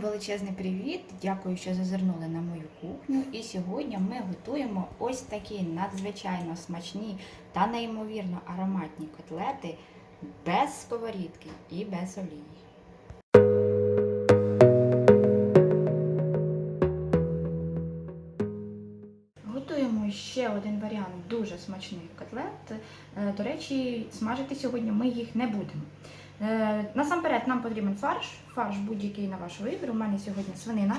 величезний привіт! Дякую, що зазирнули на мою кухню. І сьогодні ми готуємо ось такі надзвичайно смачні та неймовірно ароматні котлети без сковорідки і без олії. Готуємо ще один варіант дуже смачних котлет. Е, До речі, смажити сьогодні ми їх не будемо. Е, Насамперед нам потрібен фарш, фарш будь-який на ваш вибір. У мене сьогодні свинина.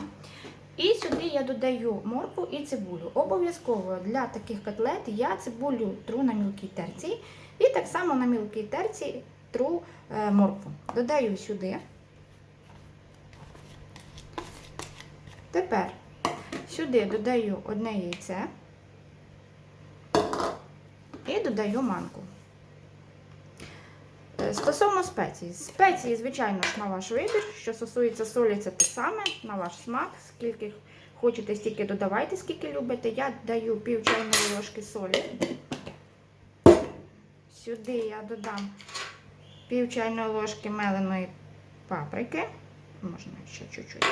І сюди я додаю моркву і цибулю. Обов'язково для таких котлет я цибулю тру на мілкій терці. І так само на мілкій терці тру е, моркву. Додаю сюди. Тепер сюди додаю одне яйце і додаю манку. Стосовно спецій. Спеції, звичайно на ваш вибір. Що стосується солі, це те саме, на ваш смак. Скільки хочете, стільки додавайте, скільки любите. Я даю пів чайної ложки солі. Сюди я додам пів чайної ложки меленої паприки. Можна ще чуть-чуть.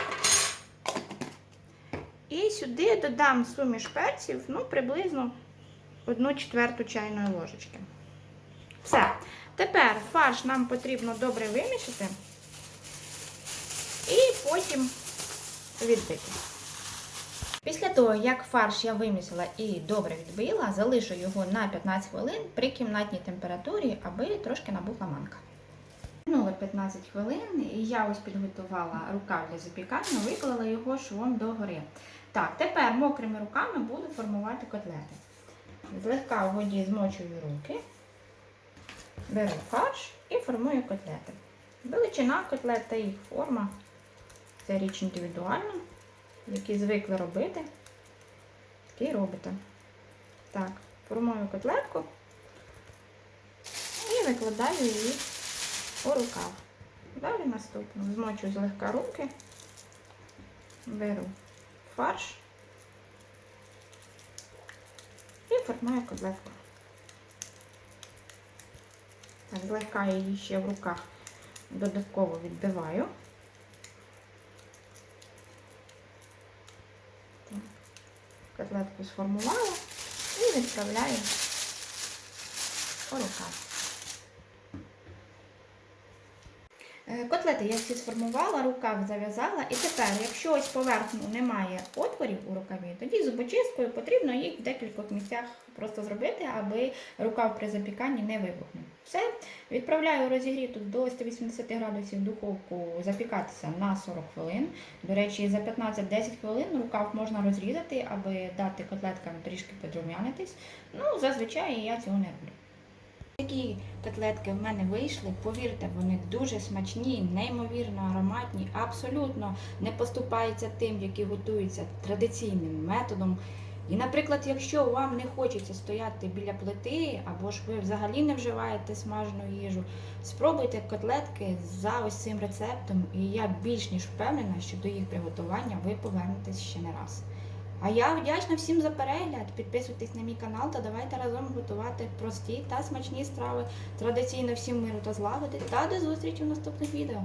І сюди додам суміш перців, ну, приблизно 1 четверту чайної ложечки. Все. Тепер фарш нам потрібно добре вимішати і потім відбити. Після того, як фарш я вимісила і добре відбила, залишу його на 15 хвилин при кімнатній температурі, аби трошки набухла манка. Минуло 15 хвилин, і я ось підготувала рукав для запікання, виклала його швом догори. Так, тепер мокрими руками буду формувати котлети. Злегка в воді змочую руки, беру фарш і формую котлети. Величина котлет та їх форма це річ індивідуальна, які звикли робити, такі робите. Так, формую котлетку і викладаю її у рукав. Далі наступно змочую злегка руки, беру фарш і формую котлетку. Злегка її ще в руках додатково відбиваю. Котлетку сформувала і відправляю по рукав. Котлети я всі сформувала, рукав зав'язала. І тепер, якщо ось поверхну немає отворів у рукаві, тоді зубочисткою потрібно їх в декількох місцях просто зробити, аби рукав при запіканні не вибухнув. Все, відправляю розігріту до 180 градусів духовку запікатися на 40 хвилин. До речі, за 15-10 хвилин рукав можна розрізати, аби дати котлеткам трішки подрум'янитись. Ну, зазвичай я цього не роблю. Такі котлетки в мене вийшли, повірте, вони дуже смачні, неймовірно ароматні, абсолютно не поступаються тим, які готуються традиційним методом. І, наприклад, якщо вам не хочеться стояти біля плити, або ж ви взагалі не вживаєте смажену їжу, спробуйте котлетки за ось цим рецептом, і я більш ніж впевнена, що до їх приготування ви повернетесь ще не раз. А я вдячна всім за перегляд. Підписуйтесь на мій канал та давайте разом готувати прості та смачні страви. Традиційно всім миру та злагоди. Та до зустрічі в наступних відео.